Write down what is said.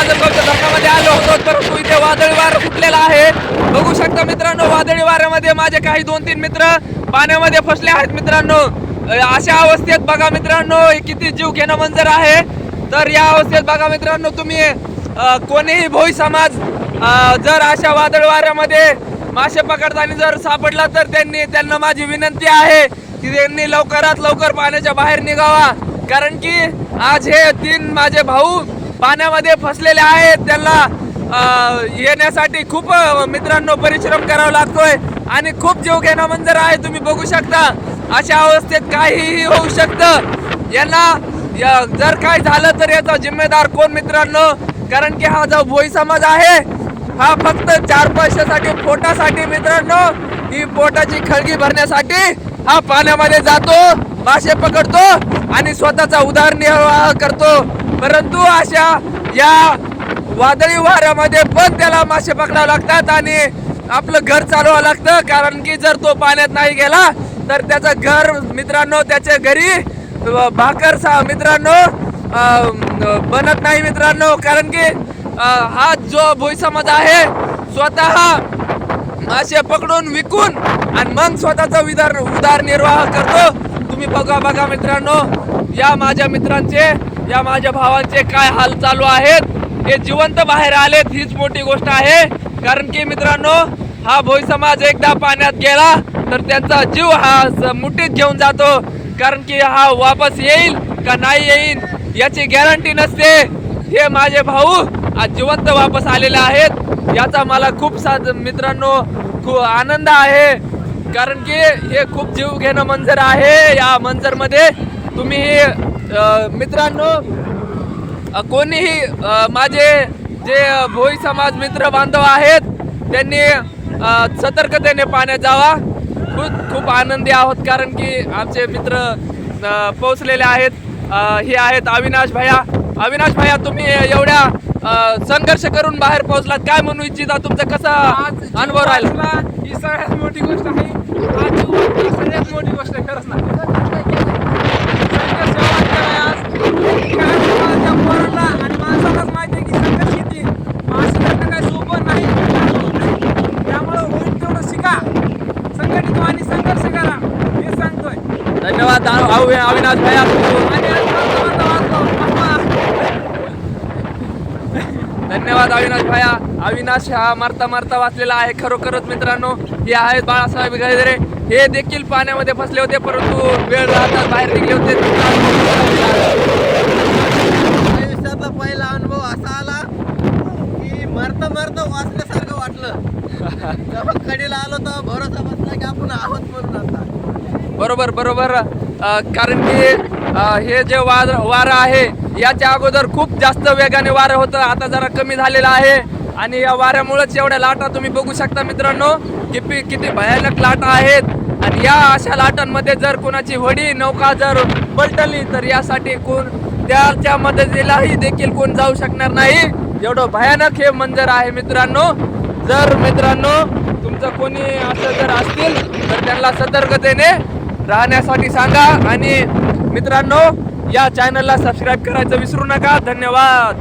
राजगावच्या धरणामध्ये आलो. होतो परंतु इथे वादळी वारा फुटलेला आहे. बघू शकता मित्रांनो वादळी वाऱ्यामध्ये माझे काही दोन तीन मित्र पाण्यामध्ये फसले आहेत मित्रांनो. अशा अवस्थेत बघा मित्रांनो किती जीव घेणं मंजर आहे. तर या अवस्थेत बघा मित्रांनो तुम्ही कोणीही भोई समाज जर अशा वादळ वाऱ्यामध्ये मासे पकडताना जर सापडला तर त्यांनी त्यांना माझी विनंती आहे की त्यांनी लवकरात लवकर पाण्याच्या बाहेर निघावा. कारण की आज हे तीन माझे भाऊ पाण्यामध्ये फसलेले आहेत. त्यांना येण्यासाठी खूप मित्रांनो परिश्रम करावा लागतोय. आणि खूप जीव घेणं मंजर आहे तुम्ही बघू शकता. अशा अवस्थेत काहीही होऊ शकतं. यांना या- जर काय झालं तर याचा जिम्मेदार कोण मित्रांनो? कारण की हा जो भोई समाज आहे हा फक्त चार पैशासाठी पोटासाठी मित्रांनो ही पोटाची खळगी भरण्यासाठी हा पाण्यामध्ये जातो मासे पकडतो आणि स्वतःचा उदरनिर्वाह करतो. परंतु अशा या वादळी वाऱ्यामध्ये पण त्याला मासे पकडावं लागतात आणि आपलं घर चालवावं लागतं. कारण की जर तो पाण्यात नाही गेला तर त्याचं घर मित्रांनो त्याच्या घरी भाकर सा मित्रांनो बनत नाही मित्रांनो. कारण की हा जो भोई समाज आहे स्वतः मासे पकडून विकून आणि मग स्वतःचा उदार उदारनिर्वाह करतो. तुम्ही बघा बघा मित्रांनो या माझ्या मित्रांचे या माझ्या भावांचे काय हाल चालू आहेत? हे जिवंत बाहेर आलेत हीच मोठी गोष्ट आहे. कारण की मित्रांनो हा भोई समाज एकदा पाण्यात गेला तर त्यांचा जीव हा मुठीत घेऊन जातो. कारण की हा वापस येईल का नाही येईल याची गॅरंटी नसते. हे माझे भाऊ आज जिवंत वापस आलेले आहेत. याचा मला खूप साध मित्रांनो खूप आनंद आहे. कारण की हे खूप जीव घेणं मंजर आहे. या मंजरमध्ये तुम्ही मित्रांनो कोणीही माझे जे भोई समाज मित्र बांधव आहेत त्यांनी सतर्कतेने पाण्यात जावा. खूप खूप आनंदी आहोत कारण की आमचे मित्र पोहोचलेले आहेत. हे आहेत अविनाश भैया. अविनाश भैया तुम्ही एवढ्या संघर्ष करून बाहेर पोहोचलात. काय म्हणू इच्छिता तुमचा? कसा अनुभव राहिला? ही सगळ्यात मोठी गोष्ट आहे. सगळ्यात मोठी गोष्ट आहे खरंच ना? संघर्ष वाचलाय आज. धन्यवाद अविनाश भाया. अविनाश हा मारता मारता वाचलेला आहे खरोखरच मित्रांनो. हे आहेत बाळासाहेब गैदरे हे देखील पाण्यामध्ये फसले होते परंतु वेळ राहतात बाहेर निघले होते. आयुष्यातला पहिला अनुभव असा आला की मरता मरता वाचल्यासारखं वाटलं. जेव्हा कडेला आलो तर भरोसा बसला की आपण आहोत म्हणून आता. बरोबर बरोबर. कारण की हे जे वार वारं आहे याच्या अगोदर खूप जास्त वेगाने वारं होतं आता जरा कमी झालेलं आहे. आणि या वाऱ्यामुळेच एवढ्या लाटा तुम्ही बघू शकता मित्रांनो किती किती भयानक लाटा आहेत. आणि या अशा लाटांमध्ये जर कोणाची होडी नौका जर पलटली तर यासाठी कोण त्याच्या मदतीलाही देखील कोण जाऊ शकणार नाही. एवढं भयानक हे मंजर आहे मित्रांनो. जर मित्रांनो तुमचं कोणी असं जर असतील तर त्यांना सतर्कतेने राहण्यासाठी सांगा. आणि मित्रांनो या चॅनलला सबस्क्राईब करायचं विसरू नका. धन्यवाद.